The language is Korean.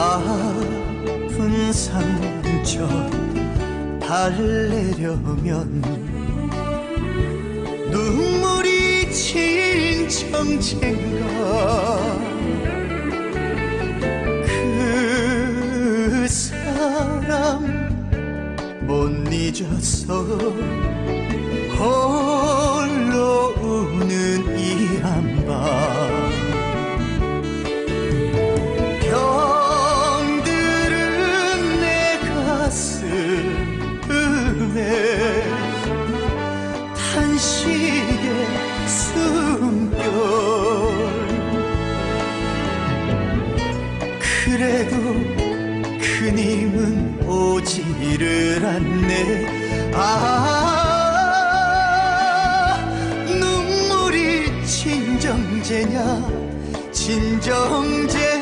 아픈 상처 달래려면 눈물이 진정체인가 그 사람 못 잊었어 그래도 그님은 오지를 않네. 아 눈물이 진정제냐? 진정제